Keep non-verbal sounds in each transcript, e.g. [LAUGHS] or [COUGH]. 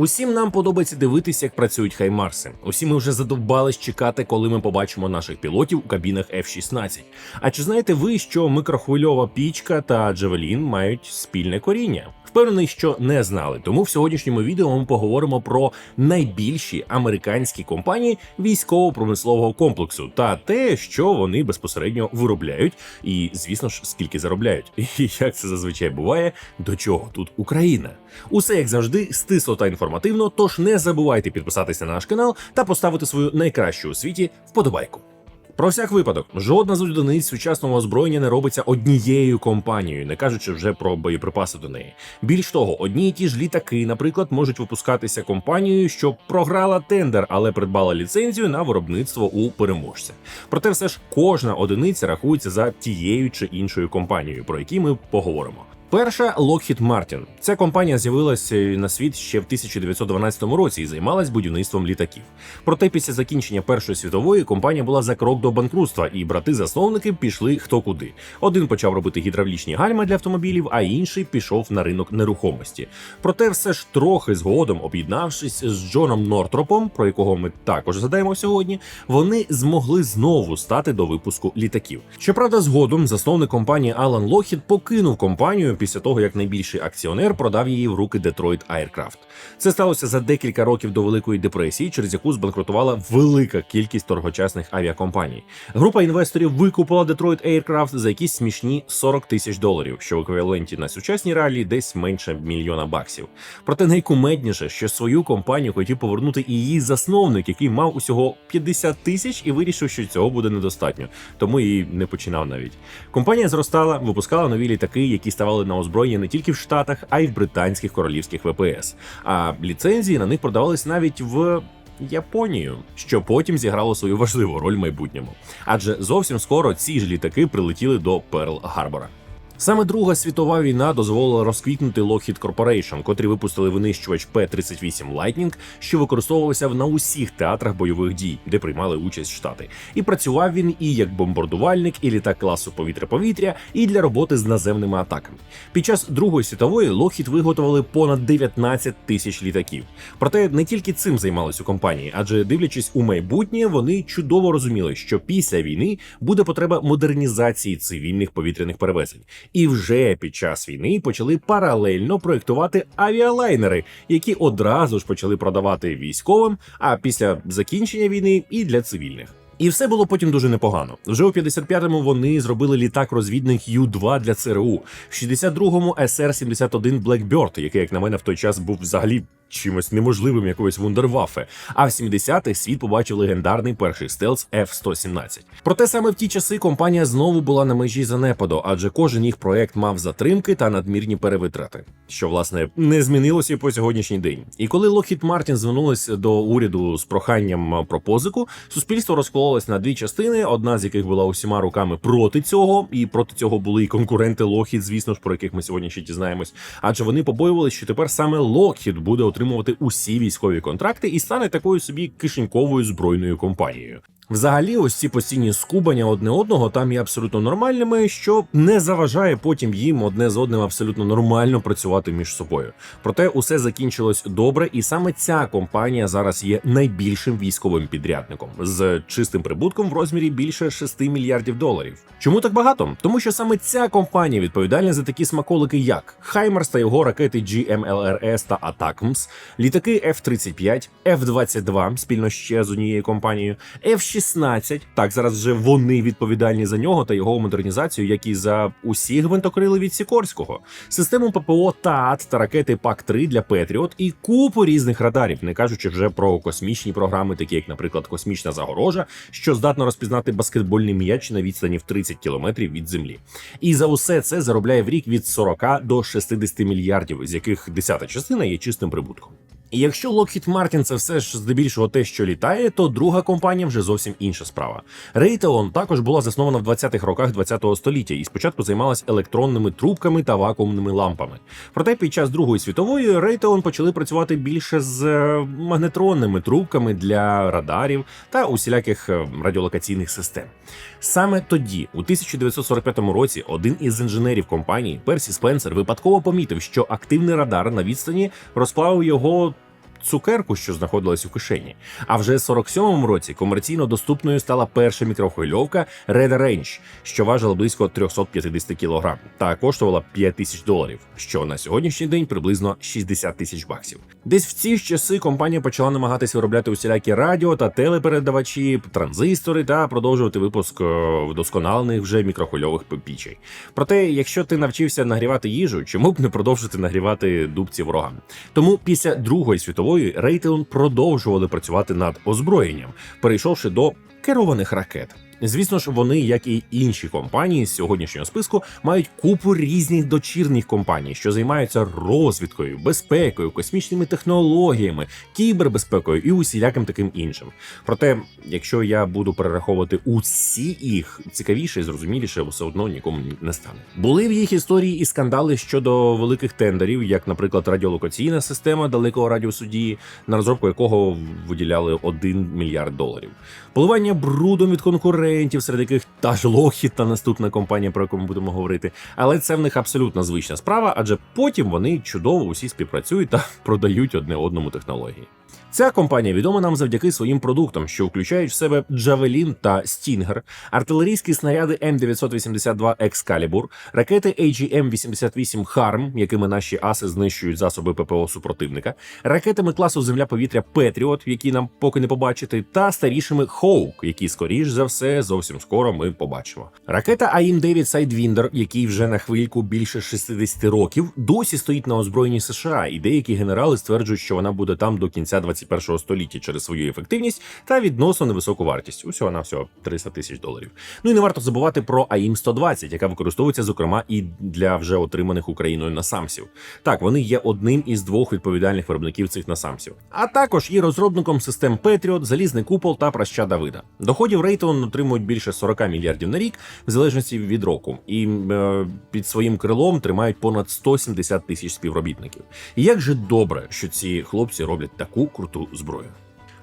Усім нам подобається дивитися, як працюють хаймарси. Усі ми вже задовбались чекати, коли ми побачимо наших пілотів у кабінах F-16. А чи знаєте ви, що микрохвильова пічка та Джавелін мають спільне коріння? Впевнений, що не знали. Тому в сьогоднішньому відео ми поговоримо про найбільші американські компанії військово-промислового комплексу та те, що вони безпосередньо виробляють, і звісно ж, скільки заробляють. І як це зазвичай буває, до чого тут Україна? Усе як завжди, стисло та інформативно. Тож не забувайте підписатися на наш канал та поставити свою найкращу у світі вподобайку. Про всяк випадок, жодна з одиниць сучасного озброєння не робиться однією компанією, не кажучи вже про боєприпаси до неї. Більш того, одні і ті ж літаки, наприклад, можуть випускатися компанією, що програла тендер, але придбала ліцензію на виробництво у переможця. Проте, все ж кожна одиниця рахується за тією чи іншою компанією, про які ми поговоримо. Перша Lockheed Martin. Ця компанія з'явилася на світ ще в 1912 році і займалась будівництвом літаків. Проте після закінчення Першої світової компанія була за крок до банкрутства, і брати-засновники пішли хто куди. Один почав робити гідравлічні гальма для автомобілів, а інший пішов на ринок нерухомості. Проте, все ж трохи згодом, об'єднавшись з Джоном Нортропом, про якого ми також згадаємо сьогодні, вони змогли знову стати до випуску літаків. Щоправда, згодом засновник компанії Алан Лохід покинув компанію після того, як найбільший акціонер продав її в руки Detroit Aircraft. Це сталося за декілька років до Великої депресії, через яку збанкрутувала велика кількість торгочасних авіакомпаній. Група інвесторів викупила Detroit Aircraft за якісь смішні 40 тисяч доларів, що в еквіваленті на сучасні реалії десь менше мільйона баксів. Проте найкумедніше, що свою компанію хотів повернути і її засновник, який мав усього 50 тисяч і вирішив, що цього буде недостатньо, тому і не починав навіть. Компанія зростала, випускала нові літаки, які ставали на озброєння не тільки в Штатах, а й в британських королівських ВПС. А ліцензії на них продавались навіть в. Японію, що потім зіграло свою важливу роль в майбутньому, адже зовсім скоро ці ж літаки прилетіли до Перл Гарбора. Саме Друга світова війна дозволила розквітнути Lockheed Corporation, котрі випустили винищувач П-38 Lightning, що використовувався на усіх театрах бойових дій, де приймали участь штати. І працював він і як бомбардувальник, і літак класу повітря-повітря, і для роботи з наземними атаками. Під час Другої світової Lockheed виготовили понад 19 тисяч літаків. Проте не тільки цим займалися у компанії, адже дивлячись у майбутнє, вони чудово розуміли, що після війни буде потреба модернізації цивільних повітряних перевезень. І вже під час війни почали паралельно проєктувати авіалайнери, які одразу ж почали продавати військовим, а після закінчення війни і для цивільних. І все було потім дуже непогано. Вже у 55-му вони зробили літак-розвідник Ю-2 для ЦРУ, в 62-му СР-71 Blackbird, який, як на мене, в той час був взагалі чимось неможливим якоюсь вундерваффе. А в 70-х світ побачив легендарний перший стелс F-117. Проте саме в ті часи компанія знову була на межі занепаду, адже кожен їх проект мав затримки та надмірні перевитрати, що власне не змінилося і по сьогоднішній день. І коли Lockheed Martin звернулися до уряду з проханням про позику, суспільство розкололось на дві частини, одна з яких була усіма руками проти цього, і проти цього були і конкуренти Lockheed, звісно ж, про яких ми сьогодні ще дізнаємось. Адже вони побоювалися, що тепер саме Lockheed буде отримувати усі військові контракти і стане такою собі кишеньковою збройною компанією. Взагалі, ось ці постійні скубання одне одного там є абсолютно нормальними, що не заважає потім їм одне з одним абсолютно нормально працювати між собою. Проте усе закінчилось добре, і саме ця компанія зараз є найбільшим військовим підрядником з чистим прибутком в розмірі більше 6 мільярдів доларів. Чому так багато? Тому що саме ця компанія відповідальна за такі смаколики, як Хаймерс та його ракети GMLRS та Атакмс, літаки F-35, F-22 спільно ще з однією компанією, F-16, 16. Так, зараз вже вони відповідальні за нього та його модернізацію, як і за усі гвинтокрили від Сікорського, систему ППО ТААТ та ракети ПАК-3 для Петріот і купу різних радарів, не кажучи вже про космічні програми, такі як, наприклад, космічна загорожа, що здатна розпізнати баскетбольний м'яч на відстані в 30 кілометрів від землі. І за усе це заробляє в рік від 40 до 60 мільярдів, з яких десята частина є чистим прибутком. І якщо Lockheed Martin це все ж здебільшого те, що літає, то друга компанія вже зовсім інша справа. Raytheon також була заснована в 20-х роках 20-го століття і спочатку займалась електронними трубками та вакуумними лампами. Проте під час Другої світової Raytheon почали працювати більше з е, магнетронними трубками для радарів та усіляких е, радіолокаційних систем. Саме тоді, у 1945 році, один із інженерів компанії Персі Спенсер випадково помітив, що активний радар на відстані розплавив його цукерку, що знаходилась у кишені. А вже в 47-му році комерційно доступною стала перша мікрохвильовка Red Range, що важила близько 350 кг та коштувала 5 тисяч доларів, що на сьогоднішній день приблизно 60 тисяч баксів. Десь в ці ж часи компанія почала намагатися виробляти усілякі радіо та телепередавачі, транзистори та продовжувати випуск е, вдосконалених вже мікрохвильових пічей. Проте, якщо ти навчився нагрівати їжу, чому б не продовжити нагрівати дубці ворогам? Тому після Другої світової Raytheon продовжували працювати над озброєнням, перейшовши до керованих ракет. Звісно ж, вони, як і інші компанії з сьогоднішнього списку, мають купу різних дочірніх компаній, що займаються розвідкою, безпекою, космічними технологіями, кібербезпекою і усіляким таким іншим. Проте, якщо я буду перераховувати усі їх, цікавіше і зрозуміліше все одно нікому не стане. Були в їх історії і скандали щодо великих тендерів, як, наприклад, радіолокаційна система далекого радіусу дії, на розробку якого виділяли 1 мільярд доларів, поливання брудом від конкурентів, серед яких та ж Lockheed, та наступна компанія, про яку ми будемо говорити. Але це в них абсолютно звична справа, адже потім вони чудово усі співпрацюють та [LAUGHS] продають одне одному технології. Ця компанія відома нам завдяки своїм продуктам, що включають в себе Джавелін та Стінгер, артилерійські снаряди М982 Excalibur, ракети AGM-88 Харм, якими наші аси знищують засоби ППО супротивника, ракетами класу Земля-повітря Петріот, які нам поки не побачити, та старішими Хоук, які скоріш за все зовсім скоро ми побачимо. Ракета АІМ-9 Sidewinder, який вже на хвильку більше 60 років, досі стоїть на озброєнні США, і деякі генерали стверджують, що вона буде там до кінця 21 століття через свою ефективність та відносно невисоку вартість. Усього на всього 300 тисяч доларів. Ну і не варто забувати про АІМ 120 яка використовується зокрема і для вже отриманих Україною насамсів. Так, вони є одним із двох відповідальних виробників цих насамсів, а також і розробником систем Patriot, залізний купол та праща Давида. Доходів Raytheon отримують більше 40 мільярдів на рік, в залежності від року, і е, під своїм крилом тримають понад 170 тисяч співробітників. І як же добре, що ці хлопці роблять таку круту зброю.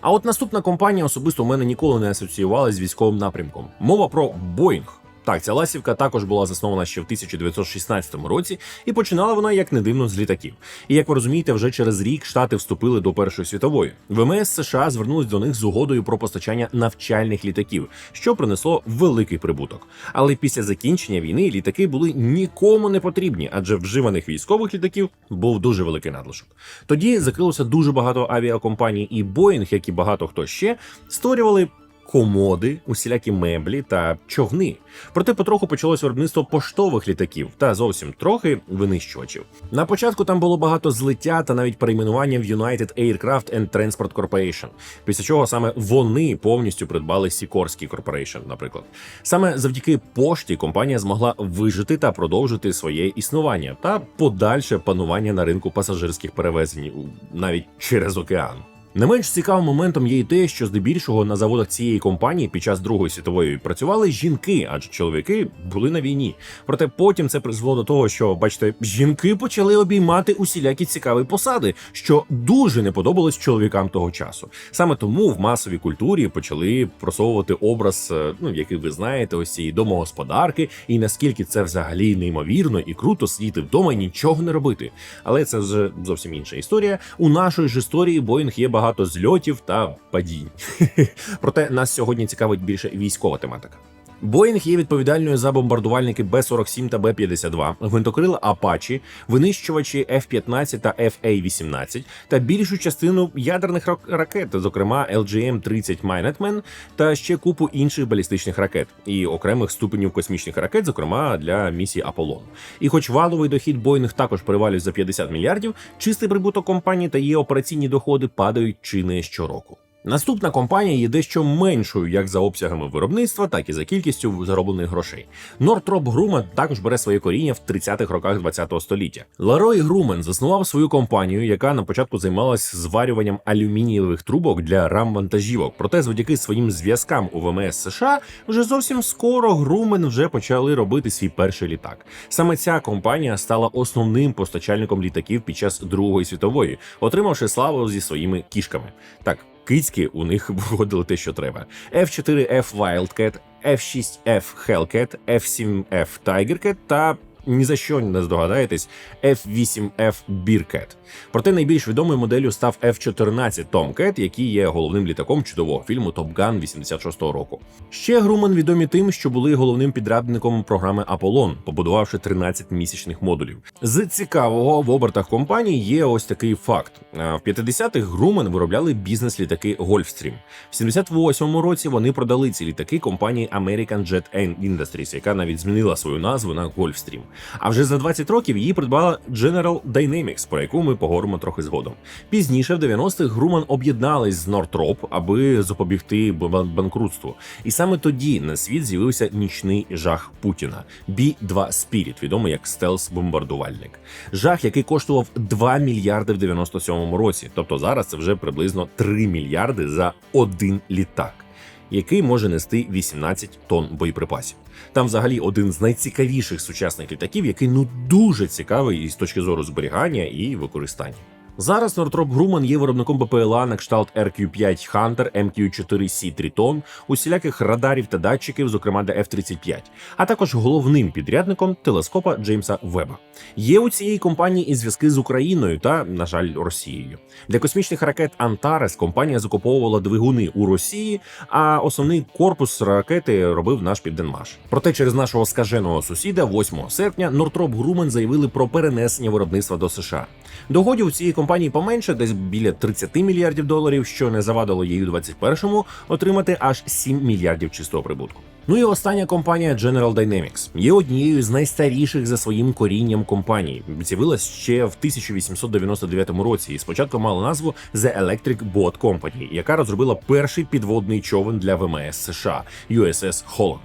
А от наступна компанія особисто у мене ніколи не асоціювалася з військовим напрямком. Мова про Boeing. Так, ця ласівка також була заснована ще в 1916 році, і починала вона як не дивно з літаків. І як ви розумієте, вже через рік штати вступили до Першої світової. ВМС США звернулись до них з угодою про постачання навчальних літаків, що принесло великий прибуток. Але після закінчення війни літаки були нікому не потрібні, адже вживаних військових літаків був дуже великий надлишок. Тоді закрилося дуже багато авіакомпаній, і Боїнг, як і багато хто ще, створювали комоди, усілякі меблі та човни. Проте потроху почалось виробництво поштових літаків та зовсім трохи винищувачів. На початку там було багато злиття та навіть перейменування в United Aircraft and Transport Corporation, після чого саме вони повністю придбали Sikorsky Corporation, наприклад. Саме завдяки пошті компанія змогла вижити та продовжити своє існування та подальше панування на ринку пасажирських перевезень навіть через океан. Не менш цікавим моментом є й те, що здебільшого на заводах цієї компанії під час Другої світової працювали жінки, адже чоловіки були на війні. Проте потім це призвело до того, що, бачите, жінки почали обіймати усілякі цікаві посади, що дуже не подобалось чоловікам того часу. Саме тому в масовій культурі почали просовувати образ, е, ну який ви знаєте, ось цієї домогосподарки, і наскільки це взагалі неймовірно і круто сидіти вдома і нічого не робити. Але це вже зовсім інша історія. У нашої ж історії Боїнг є багато багато зльотів та падінь. [LAUGHS] Проте нас сьогодні цікавить більше військова тематика. Боїнг є відповідальною за бомбардувальники Б-47 та Б-52, гвинтокрила Апачі, винищувачі F-15 та FA-18 та більшу частину ядерних ракет, зокрема LGM-30 Minuteman та ще купу інших балістичних ракет і окремих ступенів космічних ракет, зокрема для місії Аполлон. І хоч валовий дохід Боїнг також перевалює за 50 мільярдів, чистий прибуток компанії та її операційні доходи падають чи не щороку. Наступна компанія є дещо меншою як за обсягами виробництва, так і за кількістю зароблених грошей. Нортроп Грумен також бере своє коріння в 30-х роках ХХ століття. Ларой Грумен заснував свою компанію, яка на початку займалась зварюванням алюмінієвих трубок для рам-вантажівок. Проте, завдяки своїм зв'язкам у ВМС США, вже зовсім скоро Грумен вже почали робити свій перший літак. Саме ця компанія стала основним постачальником літаків під час Другої світової, отримавши славу зі своїми кішками. Так кицьки у них [LAUGHS] виходили те, що треба. F4F Wildcat, F6F Hellcat, F7F Tigercat та ні за що не здогадаєтесь F-8F Bearcat. Проте найбільш відомою моделлю став F-14 Tomcat, який є головним літаком чудового фільму Top Gun 86-го року. Ще Груман відомі тим, що були головним підрядником програми Аполлон, побудувавши 13 місячних модулів. З цікавого в обертах компанії є ось такий факт: Е, в 50-х Груман виробляли бізнес-літаки Gulfstream. В 78-му році вони продали ці літаки компанії American Jet Industries, яка навіть змінила свою назву на Gulfstream. А вже за 20 років її придбала General Dynamics, про яку ми поговоримо трохи згодом. Пізніше, в 90-х, Груман об'єднались з Northrop, аби запобігти банкрутству. І саме тоді на світ з'явився нічний жах Путіна B-2 Spirit, відомий як стелс-бомбардувальник. Жах, який коштував 2 мільярди в 97-му році. Тобто зараз це вже приблизно 3 мільярди за один літак. Який може нести 18 тонн боєприпасів. Там взагалі один з найцікавіших сучасних літаків, який ну дуже цікавий із точки зору зберігання і використання. Зараз Northrop Grumman є виробником БПЛА на кшталт RQ-5 Hunter, MQ-4C Triton, усіляких радарів та датчиків, зокрема для F-35, а також головним підрядником телескопа Джеймса Веба. Є у цієї компанії і зв'язки з Україною та, на жаль, Росією. Для космічних ракет Антарес компанія закуповувала двигуни у Росії, а основний корпус ракети робив наш Південмаш. Проте через нашого скаженого сусіда, 8 серпня, Northrop Grumman заявили про перенесення виробництва до США. Доходів у цієї компанії поменше, десь біля 30 мільярдів доларів, що не завадило їй у 21-му отримати аж 7 мільярдів чистого прибутку. Ну і остання компанія General Dynamics є однією з найстаріших за своїм корінням компаній. З'явилась ще в 1899 році і спочатку мала назву The Electric Boat Company, яка розробила перший підводний човен для ВМС США USS Holland.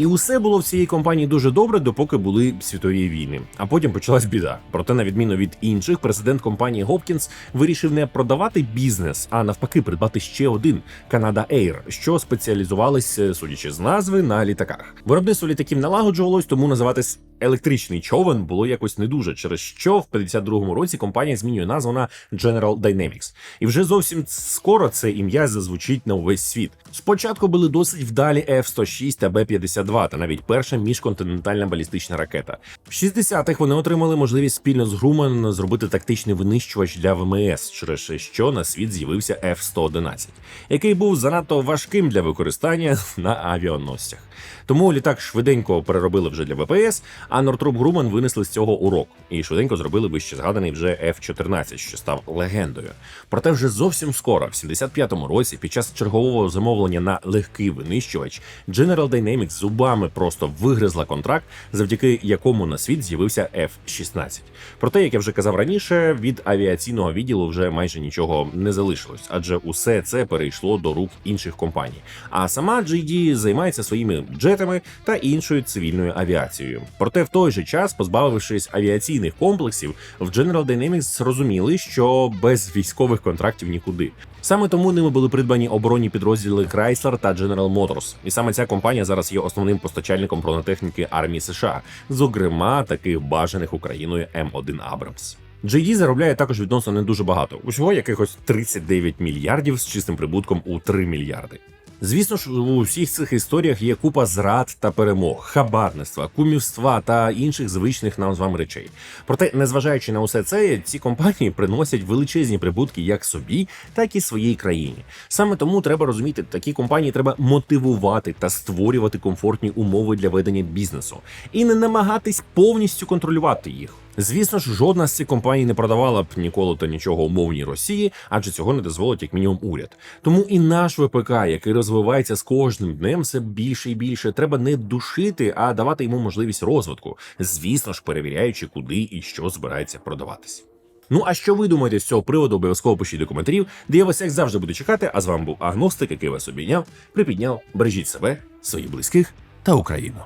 І усе було в цієї компанії дуже добре, допоки були світові війни. А потім почалась біда. Проте, на відміну від інших, президент компанії Гопкінс вирішив не продавати бізнес, а навпаки, придбати ще один Canada Air, що спеціалізувались, е, судячи з назви, на літаках. Виробництво літаків налагоджувалось, тому називатись. Електричний човен було якось не дуже, через що в 52-му році компанія змінює назву на General Dynamics. І вже зовсім скоро це ім'я зазвучить на увесь світ. Спочатку були досить вдалі F-106 та Б-52, та навіть перша міжконтинентальна балістична ракета. В 60-х вони отримали можливість спільно з Груман зробити тактичний винищувач для ВМС, через що на світ з'явився F-111, який був занадто важким для використання [LAUGHS] на авіаносцях. Тому літак швиденько переробили вже для ВПС, а Northrop Grumman винесли з цього урок і швиденько зробили вище згаданий вже F-14, що став легендою. Проте вже зовсім скоро, в 75-му році, під час чергового замовлення на легкий винищувач, General Dynamics зубами просто вигризла контракт, завдяки якому на світ з'явився F-16. Проте, як я вже казав раніше, від авіаційного відділу вже майже нічого не залишилось, адже усе це перейшло до рук інших компаній. А сама GD займається своїми джетами та іншою цивільною авіацією. Проте в той же час, позбавившись авіаційних комплексів, в General Dynamics зрозуміли, що без військових контрактів нікуди. Саме тому ними були придбані оборонні підрозділи Chrysler та General Motors. І саме ця компанія зараз є основним постачальником бронетехніки армії США, зокрема таких бажаних Україною М1 Абрамс. JD заробляє також відносно не дуже багато, усього якихось 39 мільярдів з чистим прибутком у 3 мільярди. Звісно ж, у всіх цих історіях є купа зрад та перемог, хабарництва, кумівства та інших звичних нам з вами речей. Проте, незважаючи на усе це, ці компанії приносять величезні прибутки як собі, так і своїй країні. Саме тому треба розуміти, такі компанії треба мотивувати та створювати комфортні умови для ведення бізнесу і не намагатись повністю контролювати їх. Звісно ж, жодна з цих компаній не продавала б ніколи та нічого умовній Росії, адже цього не дозволить як мінімум уряд. Тому і наш ВПК, який розвивається з кожним днем, все більше і більше, треба не душити, а давати йому можливість розвитку. Звісно ж, перевіряючи, куди і що збирається продаватись. Ну а що ви думаєте з цього приводу? Обов'язково пишіть до коментарів, де я вас як завжди буду чекати. А з вами був агностик, який вас обійняв, припідняв. Бережіть себе, своїх близьких та Україну.